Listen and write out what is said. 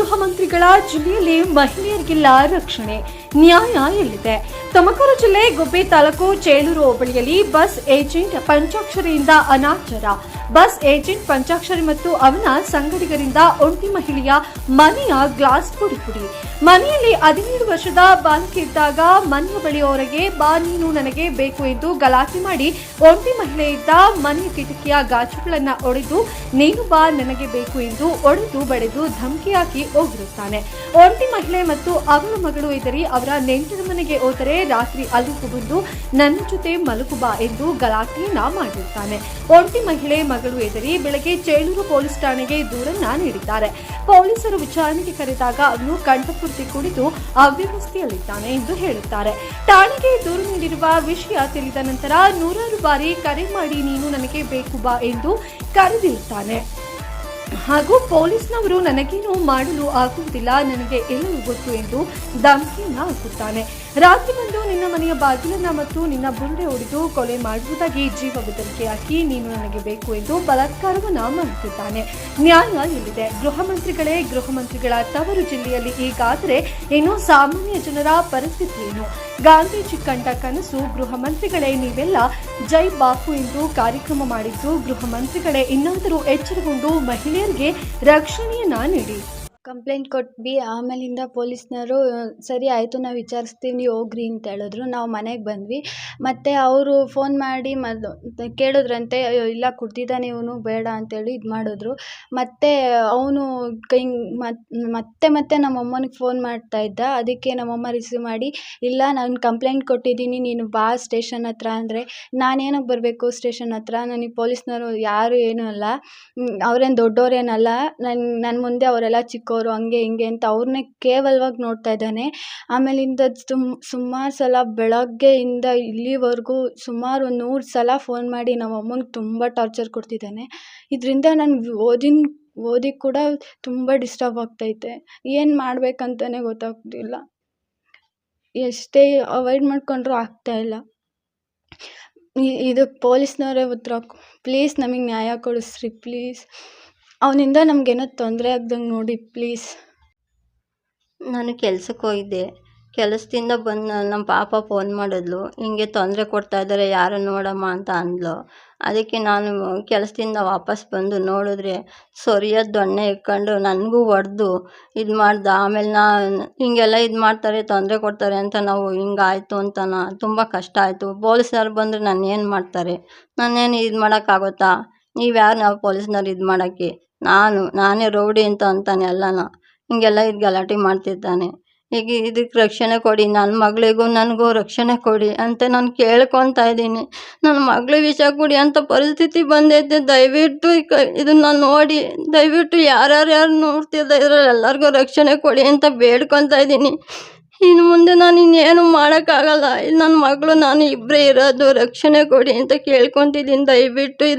ಗೃಹ ಮಂತ್ರಿಗಳ ಜಿಲ್ಲೆಯಲ್ಲಿ ಮಹಿಳೆಯರಿಗಿಲ್ಲ ರಕ್ಷಣೆ. ನ್ಯಾಯ ಎಲ್ಲಿದೆ? ತುಮಕೂರು ಜಿಲ್ಲೆ ಗುಬ್ಬಿ ತಾಲೂಕು ಚೇಳೂರು ಹೋಬಳಿಯಲ್ಲಿ ಬಸ್ ಏಜೆಂಟ್ ಪಂಚಾಕ್ಷರಿಯಿಂದ ಅನಾಚಾರ. ಬಸ್ ಏಜೆಂಟ್ ಪಂಚಾಕ್ಷರಿ ಮತ್ತು ಅವನ ಸಂಗಡಿಗರಿಂದ ಒಂಟಿ ಮಹಿಳೆಯ ಮನೆಯ ಗ್ಲಾಸ್ ಪುಡಿ ಮನೆಯಲ್ಲಿ ಹದಿನೈದು ವರ್ಷದ ಬಾಲಕಿ ಇದ್ದಾಗ ಮನೆಯ ಬಳಿಯವರೆಗೆ ಬಾ, ನೀನು ನನಗೆ ಬೇಕು ಎಂದು ಗಲಾಟೆ ಮಾಡಿ ಒಂಟಿ ಮಹಿಳೆ ಇದ್ದ ಮನೆಯ ಕಿಟಕಿಯ ಗಾಜುಗಳನ್ನು ಒಡೆದು, ನೀನು ಬಾ, ನನಗೆ ಬೇಕು ಎಂದು ಒಡೆದು ಬಡೆದು ಧಮಕಿ ಹಾಕಿ ಹೋಗಿರುತ್ತಾನೆ. ಒಂಟಿ ಮಹಿಳೆ ಮತ್ತು ಅವಳ ಮಗಳು ಎದರಿ ಅವರ ನೆಂಟರ ಮನೆಗೆ ಹೋದರೆ ರಾತ್ರಿ ಅಲ್ಲಿಗೂ ಬಂದು ನನ್ನ ಜೊತೆ ಮಲಗು ಬಾ ಎಂದು ಗಲಾಟೆಯನ್ನ ಮಾಡಿರ್ತಾನೆ. ಒಂಟಿ ಮಹಿಳೆ ಮಗಳು ಎದರಿ ಬೆಳಗ್ಗೆ ಚೇಳೂರು ಪೊಲೀಸ್ ಠಾಣೆಗೆ ದೂರನ್ನ ನೀಡಿದ್ದಾರೆ. ಪೊಲೀಸರು ವಿಚಾರಣೆಗೆ ಕರೆದಾಗ ಅವನು ಕಂಠಪೂರ್ತಿ ಕುಡಿದು ಅವ್ಯವಸ್ಥೆಯಲ್ಲಿದ್ದಾನೆ ಎಂದು ಹೇಳುತ್ತಾರೆ. ಠಾಣೆಗೆ ದೂರು ನೀಡಿರುವ ವಿಷಯ ತಿಳಿದ ನಂತರ ನೂರಾರು ಬಾರಿ ಕರೆ ಮಾಡಿ ನೀನು ನನಗೆ ಬೇಕು ಬಾ ಎಂದು ಕರೆದಿರುತ್ತಾನೆ. ಹಾಗೂ ಪೊಲೀಸ್ನವರು ನನಗೇನು ಮಾಡಲು ಆಗುವುದಿಲ್ಲ, ನನಗೆ ಎಲ್ಲವೂ ಗೊತ್ತು ಎಂದು ಧಮಕಿಯನ್ನ ಹಾಕುತ್ತಾನೆ. ರಾತ್ರಿ ಬಂದು ನಿನ್ನ ಮನೆಯ ಬಾಗಿಲನ್ನ ಮತ್ತು ನಿನ್ನ ಬುಂಡೆ ಹೊಡೆದು ಕೊಲೆ ಮಾಡುವುದಾಗಿ ಜೀವ ಬೆದರಿಕೆ ಹಾಕಿ ನೀನು ನನಗೆ ಬೇಕು ಎಂದು ಬಲಾತ್ಕಾರವನ್ನ ಮಾಡುತ್ತಿದ್ದಾನೆ ನ್ಯಾಯ ಎಲ್ಲಿದೆ ಗೃಹ ಮಂತ್ರಿಗಳೇ, ಗೃಹ ಮಂತ್ರಿಗಳ ತವರು ಜಿಲ್ಲೆಯಲ್ಲಿ ಈಗಾದರೆ ಇನ್ನು ಸಾಮಾನ್ಯ ಜನರ ಪರಿಸ್ಥಿತಿ ಏನು? ಗಾಂಧೀಜಿ ಕಂಡ ಕನಸು, ಗೃಹ ಮಂತ್ರಿಗಳೇ ನೀವೆಲ್ಲ ಜೈ ಬಾಪು ಎಂದು ಕಾರ್ಯಕ್ರಮ ಮಾಡಿದ್ದು, ಗೃಹ ಮಂತ್ರಿಗಳೇ ಇನ್ನಾದರೂ ಎಚ್ಚರಗೊಂಡು ಮಹಿಳೆಯರಿಗೆ ರಕ್ಷಣೆಯನ್ನ ನೀಡಿ. ಕಂಪ್ಲೇಂಟ್ ಕೊಟ್ವಿ, ಆಮೇಲಿಂದ ಪೊಲೀಸ್ನವರು, ಸರಿ ಆಯಿತು, ನಾವು ವಿಚಾರಿಸ್ತೀವಿ, ನೀವು ಹೋಗ್ರಿ ಅಂತ ಹೇಳಿದ್ರು. ನಾವು ಮನೆಗೆ ಬಂದ್ವಿ. ಮತ್ತು ಅವರು ಫೋನ್ ಮಾಡಿ ಮದ್, ಕೇಳಿದ್ರಂತೆ, ಅಯ್ಯೋ, ಇಲ್ಲ ಕುಡ್ದಿದ್ದಾನೆ ಇವನು ಬೇಡ ಅಂತೇಳಿ ಇದು ಮಾಡಿದ್ರು. ಮತ್ತು ಅವನು ಕೈ ಮತ್ತೆ ಮತ್ತೆ ನಮ್ಮ ಅಮ್ಮನಿಗೆ ಫೋನ್ ಮಾಡ್ತಾ ಇದ್ದ. ಅದಕ್ಕೆ ನಮ್ಮಮ್ಮ ರಿಸೀವ್ ಮಾಡಿ, ಇಲ್ಲ, ನಾನು ಕಂಪ್ಲೇಂಟ್ ಕೊಟ್ಟಿದ್ದೀನಿ, ನೀನು ಬಾ ಸ್ಟೇಷನ್ ಹತ್ರ ಅಂದರೆ ನಾನೇನಕ್ಕೆ ಬರಬೇಕು ಸ್ಟೇಷನ್ ಹತ್ರ? ನನಗೆ ಪೊಲೀಸ್ನವರು ಯಾರು ಏನೂ ಅಲ್ಲ. ಅವರೇನು ದೊಡ್ಡವ್ರೇನಲ್ಲ ನನ್ನ ನನ್ನ ಮುಂದೆ ಅವರೆಲ್ಲ ಚಿಕ್ಕವರು ಹಂಗೆ ಹಿಂಗೆ ಅಂತ ಅವ್ರನ್ನೇ ಕೇವಲವಾಗಿ ನೋಡ್ತಾ ಇದ್ದಾನೆ. ಆಮೇಲಿಂದ ತುಮ್, ಸುಮಾರು ಸಲ ಬೆಳಗ್ಗೆಯಿಂದ ಇಲ್ಲಿವರೆಗೂ ಸುಮಾರು ಒಂದು ನೂರು ಸಲ ಫೋನ್ ಮಾಡಿ ನಮ್ಮ ಅಮ್ಮಂಗೆ ತುಂಬ ಟಾರ್ಚರ್ ಕೊಡ್ತಿದ್ದಾನೆ. ಇದರಿಂದ ನಾನು ಓದಿನ, ಓದಿ ಕೂಡ ತುಂಬ ಡಿಸ್ಟರ್ಬ್ ಆಗ್ತೈತೆ. ಏನು ಮಾಡಬೇಕಂತನೇ ಗೊತ್ತಾಗ್ತಿಲ್ಲ ಎಷ್ಟೇ ಅವಾಯ್ಡ್ ಮಾಡಿಕೊಂಡ್ರೂ ಆಗ್ತಾಯಿಲ್ಲ ಇದು ಪೊಲೀಸ್ನವರೇ ಉತ್ತರ ಪ್ಲೀಸ್ ನಮಗೆ ನ್ಯಾಯ ಕೊಡಿಸ್ರಿ, ಪ್ಲೀಸ್. ಅವನಿಂದ ನಮಗೇನೋ ತೊಂದರೆ ಆಗ್ದಂಗೆ ನೋಡಿ, ಪ್ಲೀಸ್. ನಾನು ಕೆಲ್ಸಕ್ಕೆ ಹೋಗಿದ್ದೆ. ಕೆಲಸದಿಂದ ಬಂದು ನಮ್ಮ ಪಾಪ ಫೋನ್ ಮಾಡಿದ್ಲು. ಹಿಂಗೆ ತೊಂದರೆ ಕೊಡ್ತಾ ಇದ್ದಾರೆ ಯಾರು ನೋಡಮ್ಮ ಅಂತ ಅಂದ್ಲು. ಅದಕ್ಕೆ ನಾನು ಕೆಲಸದಿಂದ ವಾಪಸ್ ಬಂದು ನೋಡಿದ್ರೆ ಸರಿಯಾದ ದೊಣ್ಣೆ ಇಟ್ಕೊಂಡು ನನಗೂ ಹೊಡೆದು ಇದು ಮಾಡ್ದೆ. ಆಮೇಲೆ ನಾ, ಹಿಂಗೆಲ್ಲ ಇದು ಮಾಡ್ತಾರೆ, ತೊಂದರೆ ಕೊಡ್ತಾರೆ ಅಂತ ನಾವು ಹಿಂಗಾಯ್ತು ಅಂತ ನಾ ತುಂಬ ಕಷ್ಟ ಆಯಿತು. ಪೊಲೀಸ್ನವ್ರು ಬಂದರೆ ನಾನು ಏನು ಮಾಡ್ತಾರೆ? ನಾನೇನು ಇದು ಮಾಡೋಕ್ಕಾಗುತ್ತಾ? ನೀವು ಯಾರು ನಾವು ಪೊಲೀಸ್ನವ್ರು ಇದು ಮಾಡೋಕ್ಕೆ? ನಾನು, ನಾನೇ ರೌಡಿ ಅಂತ ಅಂತಾನೆ ಎಲ್ಲನೂ ಹಿಂಗೆಲ್ಲ ಇದು ಗಲಾಟೆ ಮಾಡ್ತಿದ್ದಾನೆ. ಈಗ ಇದಕ್ಕೆ ರಕ್ಷಣೆ ಕೊಡಿ, ನನ್ನ ಮಗಳಿಗೂ ನನಗೂ ರಕ್ಷಣೆ ಕೊಡಿ ಅಂತ ನಾನು ಕೇಳ್ಕೊತಾ ಇದ್ದೀನಿ. ನನ್ನ ಮಗಳ ವಿಷ ಕೊಡಿ ಅಂತ ಪರಿಸ್ಥಿತಿ ಬಂದೈತೆ. ದಯವಿಟ್ಟು ಇದನ್ನು ನೋಡಿ, ದಯವಿಟ್ಟು ಯಾರ್ಯಾರು ಯಾರು ಇದ್ರಲ್ಲಿ ಎಲ್ಲರಿಗೂ ರಕ್ಷಣೆ ಕೊಡಿ ಅಂತ ಬೇಡ್ಕೊತಾ ಇದ್ದೀನಿ. ಇನ್ನು ಮುಂದೆ ನಾನು ಇನ್ನೇನು ಮಾಡೋಕ್ಕಾಗಲ್ಲ. ನನ್ನ ಮಗಳು, ನಾನು ಇಬ್ಬರೇ ಇರೋದು. ರಕ್ಷಣೆ ಕೊಡಿ ಅಂತ ಕೇಳ್ಕೊತಿದ್ದೀನಿ. ದಯವಿಟ್ಟು ಇದು